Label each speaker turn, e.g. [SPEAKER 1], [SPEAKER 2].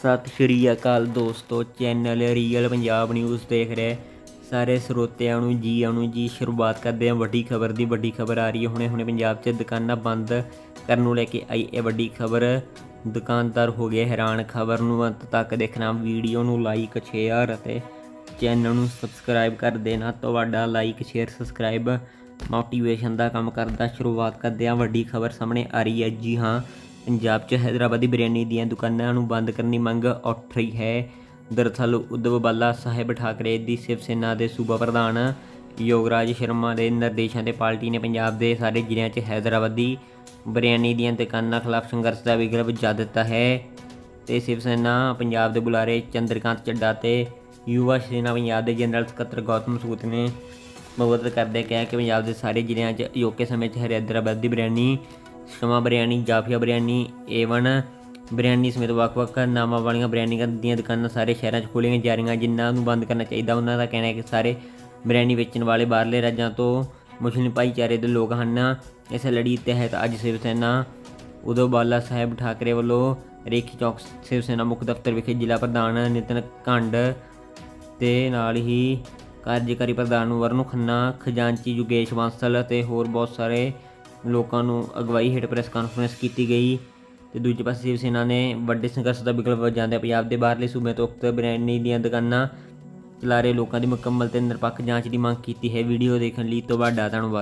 [SPEAKER 1] ਸਤਿ ਸ਼੍ਰੀ ਅਕਾਲ ਦੋਸਤੋ channel real Punjab news ਦੇਖ ਰਹੇ। ਸਾਰੇ ਸਰੋਤਿਆਂ ਨੂੰ ਜੀ ਆਇਆਂ ਜੀ, ਸ਼ੁਰੂਆਤ ਕਰਦੇ ਹਾਂ ਵੱਡੀ ਖਬਰ ਦੀ। ਵੱਡੀ ਖਬਰ ਆ ਰਹੀ ਹੈ ਹੁਣੇ ਹੁਣੇ ਪੰਜਾਬ 'ਚ ਦੁਕਾਨਾਂ ਬੰਦ ਕਰਨ ਨੂੰ ਲੈ ਕੇ ਆਈ ਇਹ ਵੱਡੀ ਖਬਰ। ਦੁਕਾਨਦਾਰ ਹੋ ਗਏ ਹੈਰਾਨ। ਖਬਰ ਨੂੰ ਅੰਤ ਤੱਕ ਦੇਖਣਾ, ਵੀਡੀਓ ਨੂੰ ਲਾਈਕ ਸ਼ੇਅਰ ਅਤੇ ਚੈਨਲ ਨੂੰ ਸਬਸਕ੍ਰਾਈਬ ਕਰ ਦੇਣਾ। ਤੁਹਾਡਾ ਲਾਈਕ ਸ਼ੇਅਰ ਸਬਸਕ੍ਰਾਈਬ ਮੋਟੀਵੇਸ਼ਨ ਦਾ ਕੰਮ ਕਰਦਾ। ਸ਼ੁਰੂਆਤ ਕਰਦੇ ਹਾਂ, ਵੱਡੀ ਖਬਰ ਸਾਹਮਣੇ ਆ ਰਹੀ ਹੈ। ਜੀ ਹਾਂ ਪੰਜਾਬ 'ਚ ਹੈਦਰਾਬਾਦੀ ਬਿਰਿਆਨੀ ਦੀਆਂ ਦੁਕਾਨਾਂ ਨੂੰ ਬੰਦ ਕਰਨ ਦੀ ਮੰਗ ਉੱਠ ਰਹੀ ਹੈ। ਦਰਅਸਲ ਉद्धਵ ਬਾਲਾ ਸਾਹਿਬ ਠਾਕਰੇ ਦੀ ਸ਼ਿਵ ਸੈਨਾ ਦੇ ਸੂਬਾ ਪ੍ਰਧਾਨ ਯੋਗਰਾਜ ਸ਼ਰਮਾ ਦੇ ਨਿਰਦੇਸ਼ਾਂ ਤੇ ਪਾਰਟੀ ਨੇ ਪੰਜਾਬ ਦੇ ਸਾਰੇ ਜ਼ਿਲ੍ਹਿਆਂ 'ਚ ਹੈਦਰਾਬਾਦੀ ਬਿਰਿਆਨੀ ਦੀਆਂ ਦੁਕਾਨਾਂ ਖਿਲਾਫ ਸੰਘਰਸ਼ ਦਾ ਵਿਗਲਪ ਜਾ ਦਿੱਤਾ ਹੈ ਤੇ ਸ਼ਿਵ ਸੈਨਾ ਪੰਜਾਬ ਦੇ ਬੁਲਾਰੇ ਚੰਦਰਕਾਂਤ ਚੱਡਾ ਤੇ ਯੁਵਾ ਸੈਨਾ ਪੰਜਾਬ ਦੇ ਜਨਰਲ ਸਕੱਤਰ ਗੌਤਮ ਸੂਤ ਨੇ ਮਦਦ ਕਰਦੇ ਕਿਹਾ ਕਿ ਪੰਜਾਬ ਦੇ ਸਾਰੇ ਜ਼ਿਲ੍ਹਿਆਂ 'ਚ ਅਜੋਕੇ ਸਮੇਂ 'ਚ ਹੈਦਰਾਬਾਦੀ ਦੀ ਬਿਰਿਆਨੀ ਸ਼ਮਾ ਬਿਰਿਆਨੀ, ਜਾਫੀਆ ਬਿਰਿਆਨੀ, ਏਵਨ ਬਿਰਿਆਨੀ ਸਮੇਤ ਵੱਖ-ਵੱਖ ਨਾਮਾਂ ਵਾਲੀਆਂ ਬਿਰਿਆਨੀ ਦੀਆਂ ਦੁਕਾਨਾਂ ਸਾਰੇ ਸ਼ਹਿਰਾਂ 'ਚ ਖੋਲ੍ਹੀਆਂ ਜਾ ਰਹੀਆਂ। ਜਿਨ੍ਹਾਂ ਨੂੰ ਬੰਦ ਕਰਨਾ ਚਾਹੀਦਾ, ਉਹਨਾਂ ਦਾ ਕਹਿਣਾ ਹੈ ਕਿ ਸਾਰੇ ਬਿਰਿਆਨੀ ਵੇਚਣ ਵਾਲੇ ਬਾਹਰਲੇ ਰਾਜਾਂ ਤੋਂ ਮੁਸਲਿਮ ਭਾਈਚਾਰੇ ਦੇ ਲੋਕ ਹਨ। ਇਸ ਲੜੀ ਤਹਿਤ ਅੱਜ ਸ਼ਿਵ ਸੈਨਾ ਉਦੋਂ ਬਾਲਾ ਸਾਹਿਬ ਠਾਕਰੇ ਵੱਲੋਂ ਰੇਖੀ ਚੌਕ ਸ਼ਿਵ ਸੈਨਾ ਮੁੱਖ ਦਫ਼ਤਰ ਵਿਖੇ ਜ਼ਿਲ੍ਹਾ ਪ੍ਰਧਾਨ ਨਿਤਨ ਕੰਡ ਤੇ ਨਾਲ ਹੀ ਕਾਰਜਕਾਰੀ ਪ੍ਰਧਾਨ ਵਰਨ ਖੰਨਾ, ਖਜ਼ਾਨਚੀ ਯੁਗੇਸ਼ ਬਾਂਸਲ ਅਤੇ ਹੋਰ ਬਹੁਤ ਸਾਰੇ ਲੋਕਾਂ ਨੂੰ ਅਗਵਾਈ ਹੇਠ ਪ੍ਰੈਸ ਕਾਨਫਰੰਸ ਕੀਤੀ ਗਈ ਤੇ ਦੂਜੇ ਪਾਸੇ ਸ਼ਿਵ ਸੈਨਾ ਨੇ ਵੱਡੇ ਸੰਘਰਸ਼ ਦਾ ਵਿਕਲਪ ਵਜਾਉਂਦੇ ਪੰਜਾਬ ਦੇ ਬਾਹਰਲੇ ਸੂਬਿਆਂ ਤੋਂ ਉਕਤ ਬਿਰਿਆਨੀ ਦੀਆਂ ਦੁਕਾਨਾਂ ਚਲਾ ਰਹੇ ਲੋਕਾਂ ਦੀ ਮੁਕੰਮਲ ਤੇ ਨਿਰਪੱਖ ਜਾਂਚ ਦੀ ਮੰਗ ਕੀਤੀ ਹੈ। ਵੀਡੀਓ ਦੇਖਣ ਲਈ ਤੁਹਾਡਾ ਧੰਨਵਾਦ।